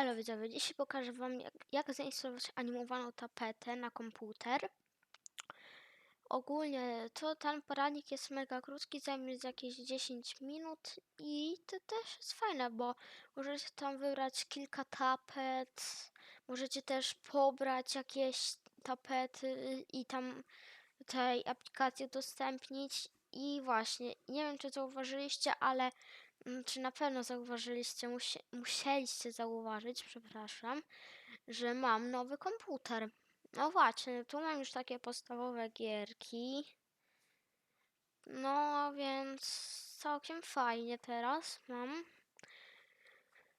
Elo widzowie, dzisiaj pokażę wam jak, jak zainstalować animowaną tapetę na komputer. Ogólnie to ten poradnik jest mega krótki, zajmie jakieś 10 minut i to też jest fajne, bo możecie tam wybrać kilka tapet, możecie też pobrać jakieś tapety i tam tej aplikacji udostępnić i właśnie, nie wiem czy zauważyliście, ale Czy na pewno zauważyliście, musie, musieliście zauważyć, przepraszam, że mam nowy komputer. No właśnie, tu mam już takie podstawowe gierki. No więc całkiem fajnie teraz mam.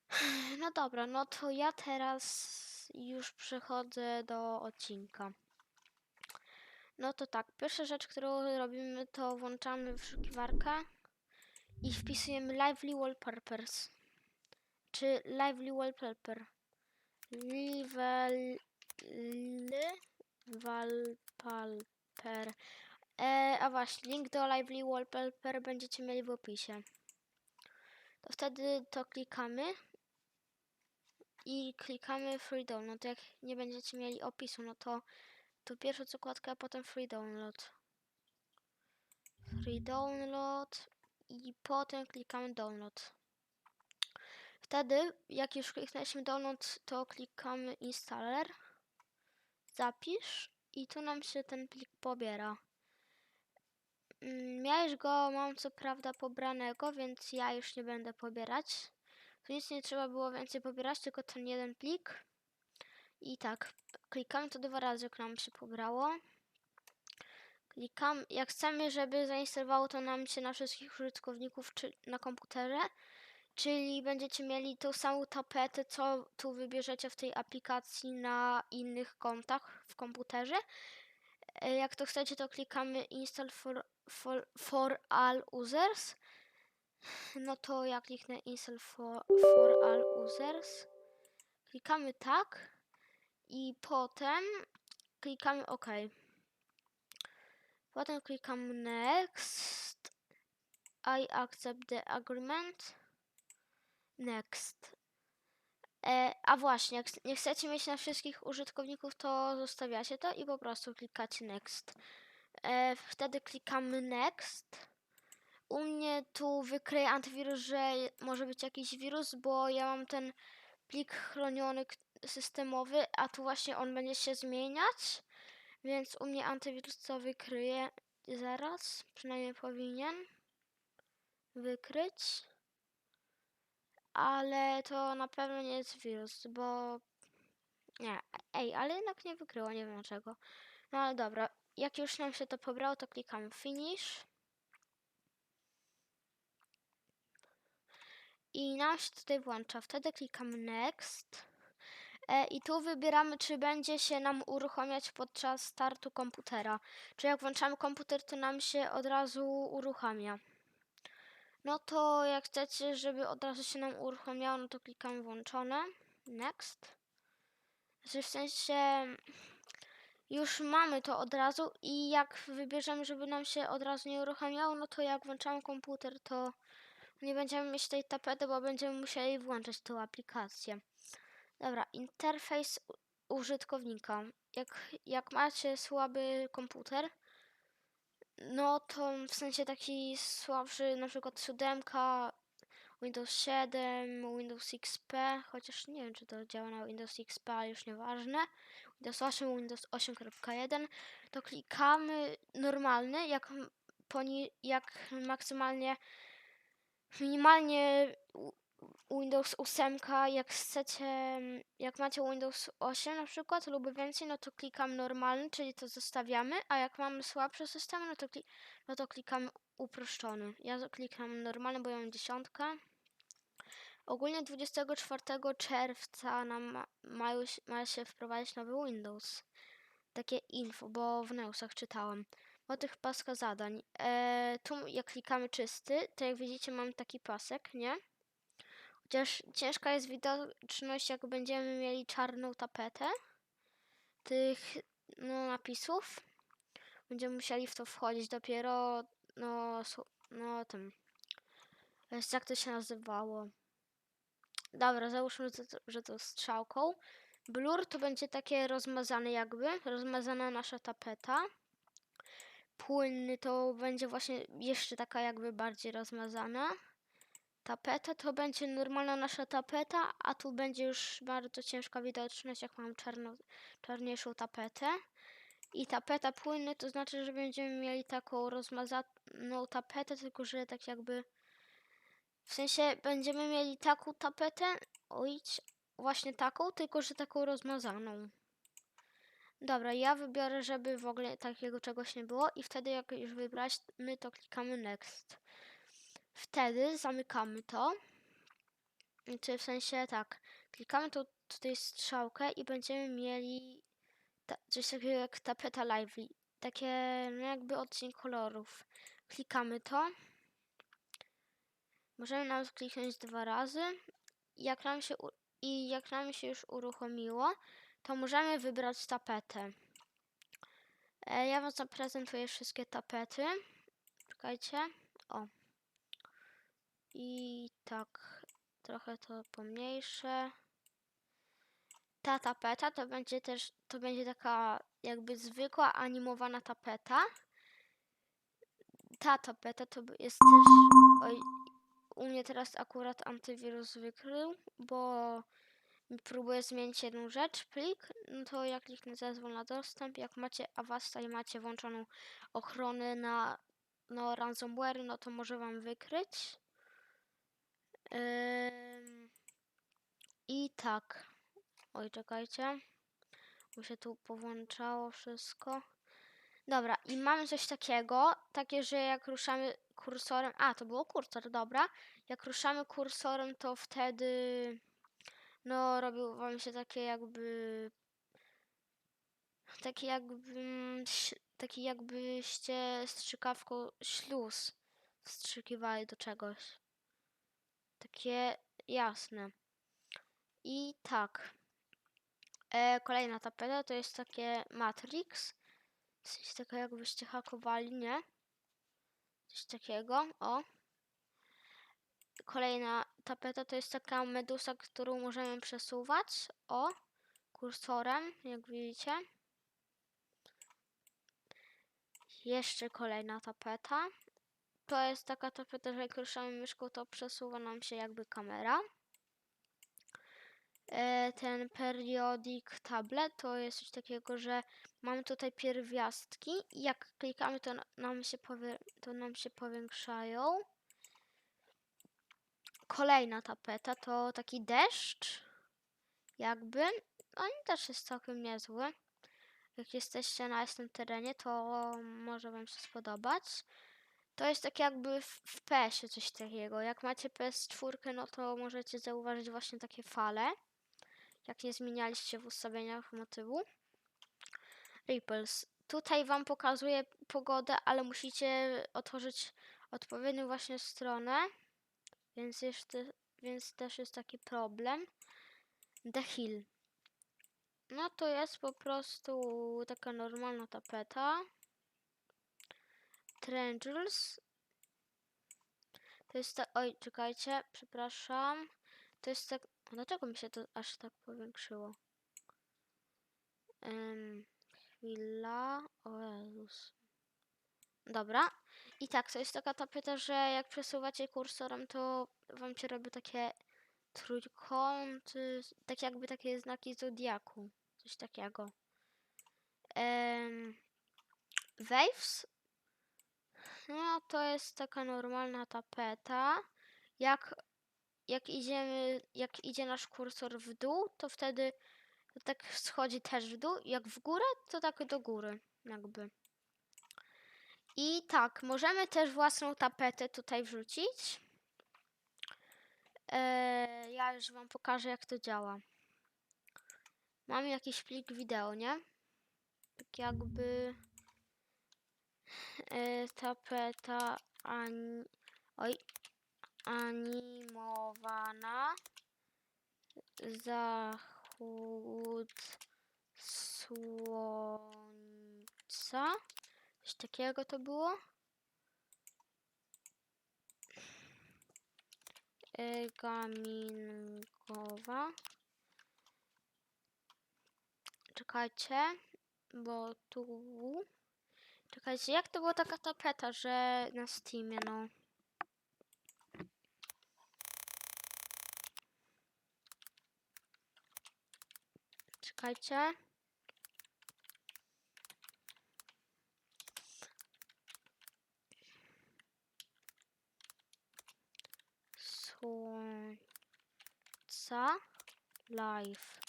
No dobra, no to ja teraz już przechodzę do odcinka. No to tak, pierwsza rzecz, którą robimy, to włączamy wyszukiwarkę i wpisujemy lively wallpapers. Czy lively wallpaper. Lively wallpaper. E, a właśnie, link do lively wallpaper będziecie mieli w opisie. To wtedy to klikamy i klikamy free download. Jak nie będziecie mieli opisu, no to to pierwsza zakładka, a potem free download. Free download i potem klikamy download. Wtedy, jak już kliknęliśmy download, to klikamy installer, zapisz i tu nam się ten plik pobiera. Mm, Ja już go mam co prawda pobranego, więc ja już nie będę pobierać. Tu nic nie trzeba było więcej pobierać, tylko ten jeden plik. I tak, klikamy to dwa razy, jak nam się pobrało. Klikam, jak chcemy, żeby zainstalowało to nam się na wszystkich użytkowników czy na komputerze, czyli będziecie mieli tą samą tapetę, co tu wybierzecie w tej aplikacji na innych kontach w komputerze. E, Jak to chcecie, to klikamy install for, for, for all users. No to ja kliknę install for, for all users. Klikamy tak i potem klikamy OK. Potem klikam next. I accept the agreement. Next. E, a właśnie, jak nie chcecie mieć na wszystkich użytkowników, to zostawiacie to i po prostu klikacie next. E, wtedy klikamy next. U mnie tu wykryje antywirus, że może być jakiś wirus, bo ja mam ten plik chroniony systemowy, a tu właśnie on będzie się zmieniać. Więc u mnie antywirus co wykryje zaraz, przynajmniej powinien wykryć. Ale to na pewno nie jest wirus, bo nie, ej, ale jednak nie wykryło, nie wiem dlaczego. No ale dobra, jak już nam się to pobrało, to klikamy finish. I nam się tutaj włącza. Wtedy klikamy next. E, I tu wybieramy, czy będzie się nam uruchamiać podczas startu komputera. Czy jak włączamy komputer, to nam się od razu uruchamia. No to jak chcecie, żeby od razu się nam uruchamiało, no to klikamy włączone. Next. Znaczy w sensie już mamy to od razu i jak wybierzemy, żeby nam się od razu nie uruchamiało, no to jak włączamy komputer, to nie będziemy mieć tej tapety, bo będziemy musieli włączać tą aplikację. Dobra, interfejs użytkownika. Jak, jak macie słaby komputer, no to w sensie taki słabszy, na przykład 7, Windows 7, Windows XP, chociaż nie wiem, czy to działa na Windows XP, ale już nieważne. Windows 8, Windows 8.1, to klikamy normalny, jak, poni- jak maksymalnie, minimalnie Windows 8, jak chcecie, mm, jak macie Windows 8 na przykład lub więcej, no to klikam normalny, czyli to zostawiamy, a jak mamy słabsze systemy, no to, kli- no to klikamy uproszczony. Ja klikam normalny, bo ja mam dziesiątkę. Ogólnie 24 czerwca nam ma, ma się wprowadzić nowy Windows. Takie info, bo w newsach czytałam. O tych paska zadań. E, tu jak klikamy czysty, to jak widzicie mam taki pasek, nie? Chociaż ciężka jest widoczność, jak będziemy mieli czarną tapetę tych no, napisów. Będziemy musieli w to wchodzić dopiero, no, no tym. Jak to się nazywało? Dobra, załóżmy, że to strzałką. Blur to będzie takie rozmazane jakby, rozmazana nasza tapeta. Płynny to będzie właśnie jeszcze taka jakby bardziej rozmazana. Tapeta to będzie normalna nasza tapeta, a tu będzie już bardzo ciężka widoczność, jak mam czarno, czarniejszą tapetę. I tapeta płynny to znaczy, że będziemy mieli taką rozmazaną tapetę, tylko że tak jakby w sensie będziemy mieli taką tapetę, właśnie taką, tylko że taką rozmazaną. Dobra, ja wybiorę, żeby w ogóle takiego czegoś nie było i wtedy jak już wybraliśmy, to klikamy next. Wtedy zamykamy to. Czy w sensie tak, klikamy tu tutaj strzałkę i będziemy mieli ta, coś takiego jak tapeta lively. Takie no jakby odcień kolorów. Klikamy to. Możemy nawet kliknąć dwa razy. Jak nam się, I jak nam się już uruchomiło, to możemy wybrać tapetę. E, ja wam zaprezentuję wszystkie tapety. Czekajcie. O. I tak, trochę to pomniejsze. Ta tapeta to będzie też, to będzie taka jakby zwykła animowana tapeta. Ta tapeta to jest też, oj, u mnie teraz akurat antywirus wykrył, bo mi próbuje zmienić jedną rzecz, plik, no to jak kliknę zezwól na dostęp, jak macie Avasta i macie włączoną ochronę na no, ransomware, no to może wam wykryć. I tak. Oj, czekajcie. Bo się tu powłączało wszystko. Dobra, i mamy coś takiego, takie, że jak ruszamy kursorem, a to było kursor, dobra. Jak ruszamy kursorem, to wtedy no robił wam się takie jakby taki jakby taki jakbyście strzykawką śluz wstrzykiwali do czegoś. Takie jasne. I tak. E, kolejna tapeta to jest takie Matrix. Sensie taka jakbyście hakowali, nie? Coś takiego, o. Kolejna tapeta to jest taka medusa, którą możemy przesuwać, o. Kursorem, jak widzicie. Jeszcze kolejna tapeta. To jest taka tapeta, że jak ruszamy myszką, to przesuwa nam się jakby kamera. E, ten periodic tablet to jest coś takiego, że mamy tutaj pierwiastki i jak klikamy, to na- nam się, to nam się powiększają. Kolejna tapeta to taki deszcz, jakby. On też jest całkiem niezły. Jak jesteście na jasnym terenie, to może Wam się spodobać. To jest tak jakby w, w PS-ie coś takiego. Jak macie PS4, no to możecie zauważyć właśnie takie fale. Jak nie zmienialiście w ustawieniach motywu. Ripples. Tutaj Wam pokazuje pogodę, ale musicie otworzyć odpowiednią właśnie stronę. Więc, jeszcze, więc też jest taki problem. The Hill. No to jest po prostu taka normalna tapeta. Triangles. To jest tak. Oj, czekajcie, przepraszam. To jest tak. Dlaczego mi się to aż tak powiększyło? Ym, chwila. O Jezus. Dobra. I tak, to jest taka tapeta, że jak przesuwacie kursorem, to wam się robi takie trójkąty, tak jakby takie znaki zodiaku. Coś takiego. Em, waves. No, to jest taka normalna tapeta. Jak, jak idziemy, jak idzie nasz kursor w dół, to wtedy tak schodzi też w dół. Jak w górę, to tak do góry, jakby. I tak, możemy też własną tapetę tutaj wrzucić. Eee, ja już wam pokażę, jak to działa. Mam jakiś plik wideo, nie? Tak jakby tapeta ani, oj, animowana zachód słońca. Coś takiego to było. y, gamingowa. Czekajcie, bo tu... Czekajcie, jak to była taka tapeta, że na Steamie, no. Czekajcie. Słońca live.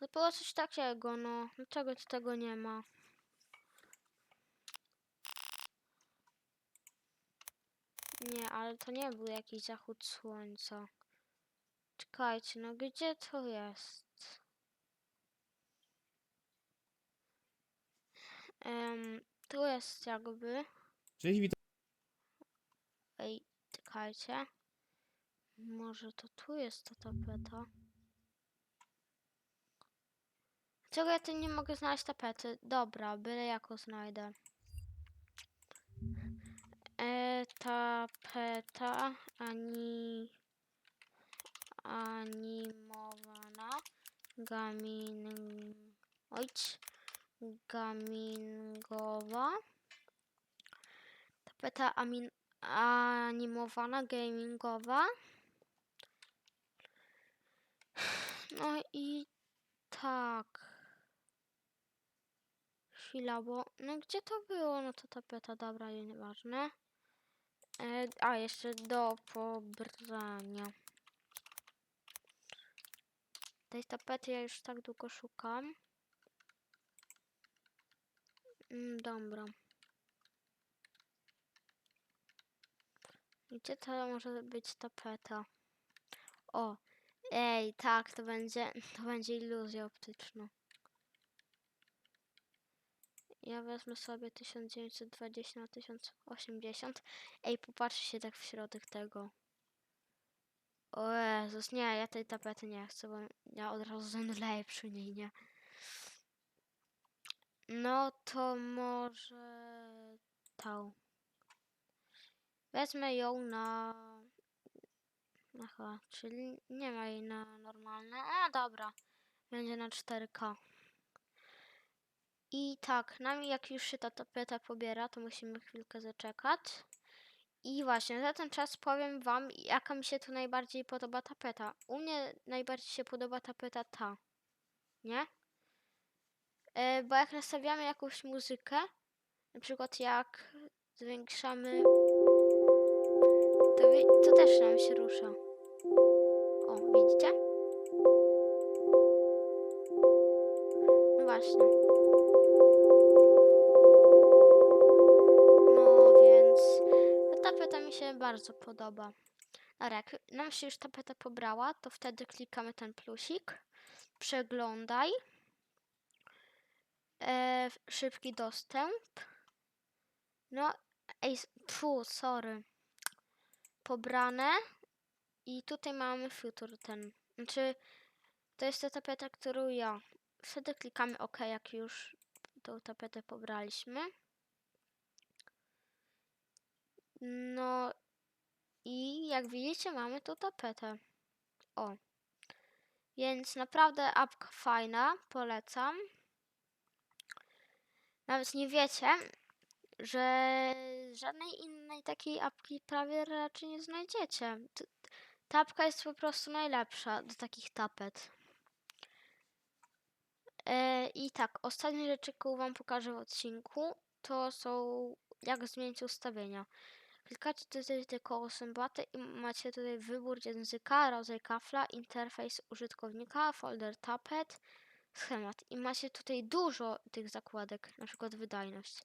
To było coś takiego, no. Dlaczego tu tego nie ma? Nie, ale to nie był jakiś zachód słońca. Czekajcie, no gdzie to jest? Em, tu jest jakby. Cześć, witam. Ej, czekajcie. Może to tu jest ta tapeta? Czego ja tu nie mogę znaleźć tapety? Dobra, byle jako znajdę. E, tapeta ani animowana gamin ojcz gamingowa tapeta amin, animowana gamingowa. No i tak. Chwila, bo no gdzie to było? No to tapeta, dobra, nieważne. E, a, jeszcze do pobrania. Tej tapety ja już tak długo szukam. Mm, dobra. Gdzie to może być tapeta? O, ej, tak, to będzie, to będzie iluzja optyczna. Ja wezmę sobie 1920 na 1080. Ej, popatrzcie się tak w środek tego. O Jezus, nie, ja tej tapety nie chcę, bo ja od razu zemdleję przy niej, nie? No to może tą. Wezmę ją na... Aha, czyli nie ma jej na normalne. A, dobra. Będzie na 4K. I tak, nami jak już się ta tapeta pobiera, to musimy chwilkę zaczekać. I właśnie, za ten czas powiem wam, jaka mi się tu najbardziej podoba tapeta. U mnie najbardziej się podoba tapeta ta. Nie? E, bo jak nastawiamy jakąś muzykę, na przykład jak zwiększamy, to, to też nam się rusza. O, widzicie? No właśnie. Bardzo podoba. Dobra, jak nam się już tapeta pobrała, to wtedy klikamy ten plusik. Przeglądaj. E, szybki dostęp. No, ej, fu, sorry. Pobrane. I tutaj mamy futur ten. Znaczy, to jest ta tapeta, którą ja. Wtedy klikamy OK, jak już tą tapetę pobraliśmy. No i jak widzicie, mamy tu tapetę. O. Więc naprawdę apka fajna, polecam. Nawet nie wiecie, że żadnej innej takiej apki prawie raczej nie znajdziecie. Ta apka jest po prostu najlepsza do takich tapet. E, I tak, ostatnie rzeczy, które Wam pokażę w odcinku, to są jak zmienić ustawienia. Klikacie tutaj tylko o symbaty i macie tutaj wybór języka, rodzaj kafla, interfejs użytkownika, folder tapet, schemat. I macie tutaj dużo tych zakładek, na przykład wydajność.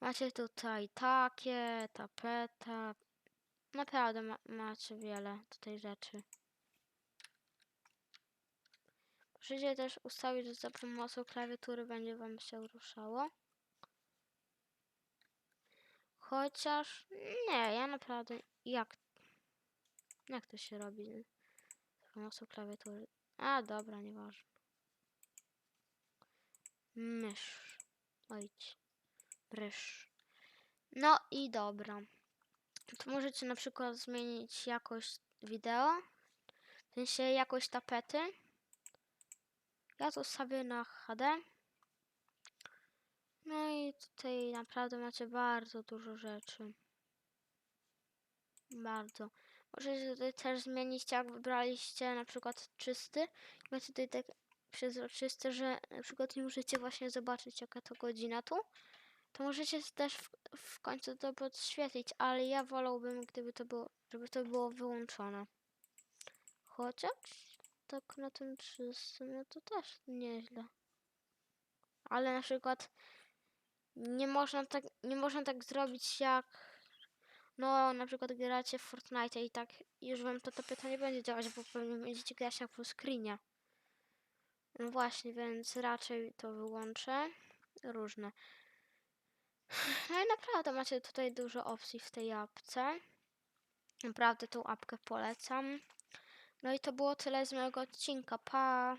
Macie tutaj takie, tapeta. Naprawdę ma macie wiele tutaj rzeczy. Możecie też ustawić, że za pomocą klawiatury będzie Wam się ruszało. Chociaż nie, ja naprawdę jak jak to się robi za pomocą klawiatury? A dobra, nieważne. Mysz. Ojdź. Ryż. No i dobra. To możecie na przykład zmienić jakość wideo. W sensie jakość tapety. Ja to stawię na HD. No i tutaj naprawdę macie bardzo dużo rzeczy. Bardzo. Możecie tutaj też zmienić, jak wybraliście na przykład czysty. Macie tutaj tak przezroczyste, że na przykład nie możecie właśnie zobaczyć jaka to godzina tu. To możecie też w, w końcu to podświetlić, ale ja wolałbym, gdyby to było, żeby to było wyłączone. Chociaż tak na tym czystym, no to też nieźle. Ale na przykład nie można tak, nie można tak zrobić jak no na przykład gracie w Fortnite i tak już wam to tapeta nie będzie działać, bo pewnie będziecie grać na full screenie. No właśnie, więc raczej to wyłączę. Różne. No i naprawdę macie tutaj dużo opcji w tej apce. Naprawdę tą apkę polecam. No i to było tyle z mojego odcinka. Pa!